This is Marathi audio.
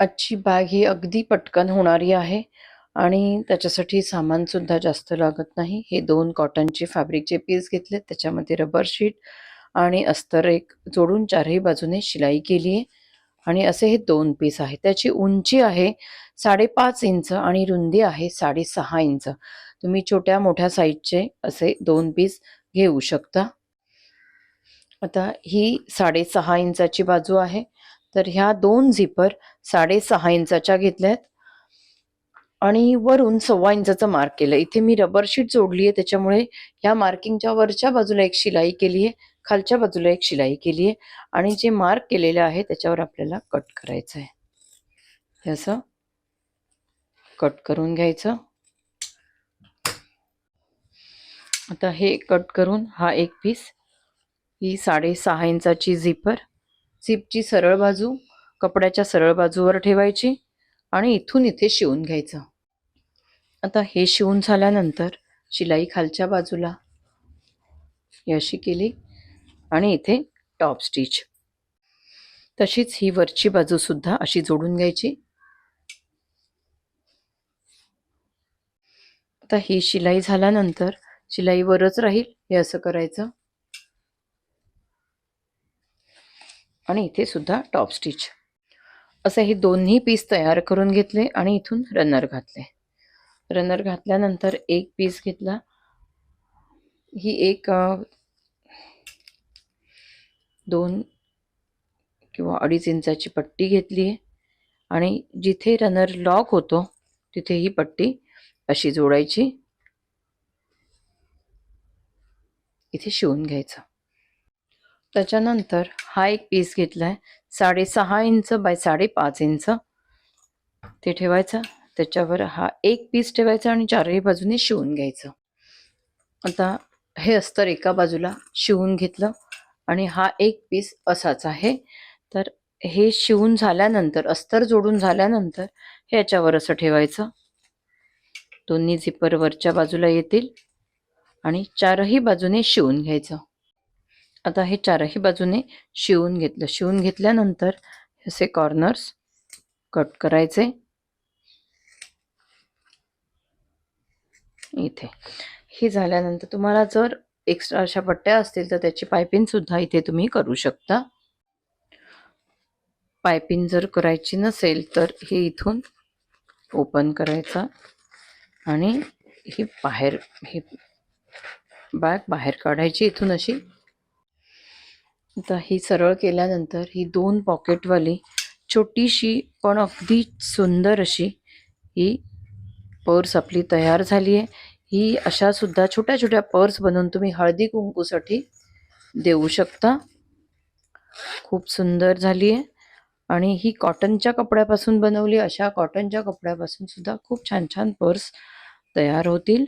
आजची बॅग ही अगदी पटकन होणारी आहे आणि त्याच्यासाठी सामानसुद्धा जास्त लागत नाही. हे दोन कॉटनचे फॅब्रिकचे पीस घेतले त्याच्यामध्ये रबर शीट आणि अस्तर एक जोडून चारही बाजूने शिलाई केली आहे. आणि असे हे दोन पीस आहे त्याची उंची आहे साडेपाच इंच आणि रुंदी आहे साडेसहा इंच. तुम्ही छोट्या मोठ्या साईजचे असे दोन पीस घेऊ शकता. आता ही साडेसहा इंचाची बाजू आहे. तर ह्या दोन झिपर साडेसहा इंचाच्या घेतल्यात. आणि वरून सव्वा इंचाचं मार्क केलं इथे मी रबर शीट जोडली आहे त्याच्यामुळे ह्या मार्किंगच्या वरच्या बाजूला एक शिलाई केली आहे खालच्या बाजूला एक शिलाई केली आहे आणि जे मार्क केलेले आहे त्याच्यावर आपल्याला कट करायचं आहे असं कट करून घ्यायचं. आता हे कट करून हा एक पीस ही साडेसहा इंचाची झिपर झिपची सरळ बाजू कपड्याच्या सरळ बाजूवर ठेवायची आणि इथून इथे शिवून घ्यायचं. आता हे शिवून झाल्यानंतर शिलाई खालच्या बाजूला. अशी केली आणि इथे टॉप स्टिच. तशीच ही वरची बाजू सुद्धा अशी जोडून घ्यायची. आता ही शिलाई झाल्यानंतर शिलाई वरच राहील हे असं करायचं. आणि इथे सुद्धा टॉप स्टिच असे हे दोन्ही पीस तयार करून घेतले आणि इथून रनर घातले. रनर घातल्यानंतर एक पीस घेतला. ही एक दोन किंवा अडीच इंचाची पट्टी घेतली आहे. आणि जिथे रनर लॉक होतो तिथे ही पट्टी अशी जोडायची. इथे शिवून घ्यायचं. त्याच्यानंतर हा एक पीस घेतलाय. साडेसहा इंच बाय साडेपाच इंच. ते ठेवायचं. त्याच्यावर हा एक पीस ठेवायचा आणि चारही बाजूने शिवून घ्यायचं. आता हे अस्तर एका बाजूला शिवून घेतलं आणि हा एक पीस असाच आहे. तर हे शिवून झाल्यानंतर अस्तर जोडून झाल्यानंतर हे याच्यावर असं ठेवायचं. दोन्ही झिपर वरच्या बाजूला येतील आणि चारही बाजूने शिवून घ्यायचं. आता हे चारही बाजूने शिवून घेतलं. शिवून घेतल्यानंतर असे कॉर्नर्स कट करायचे. इथे. हे झाल्यानंतर तुम्हाला जर एक्स्ट्रा अशा पट्ट्या असतील तर त्याची पायपिंगसुद्धा इथे तुम्ही करू शकता. पायपिंग जर करायची नसेल तर हे इथून ओपन करायचं आणि ही बाहेर ही बॅग बाहेर काढायची इथून अशी आता ही सरळ केल्यानंतर ही दोन पॉकेटवाली छोटीशी पण अगदी सुंदर अशी ही पर्स आपली तयार झाली आहे. ही अशासुद्धा छोट्या छोट्या पर्स बनवून तुम्ही हळदी कुंकूसाठी देऊ शकता. खूप सुंदर झाली आहे. आणि ही कॉटनच्या कपड्यापासून बनवली अशा कॉटनच्या कपड्यापासून सुद्धा खूप छान छान पर्स तयार होतील.